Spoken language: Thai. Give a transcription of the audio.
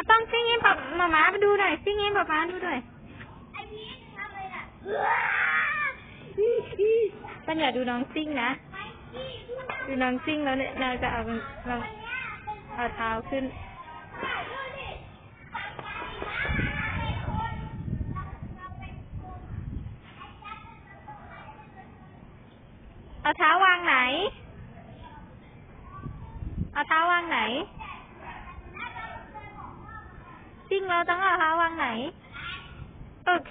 ดูหน่อยซิ่งให้ป๊าป๊าดูหน่อยไอ้พีชทำอะไรน่ะปัญญาดูน้องซิ่งนะ ดูน้องซิ่งแล้วเนี่ยนางจะเอาเราเอาเท้าขึ้น เอาเท้าวางไหน เอาเท้าวางไหน งเราต้องเอาเท้าวางไหน โอเค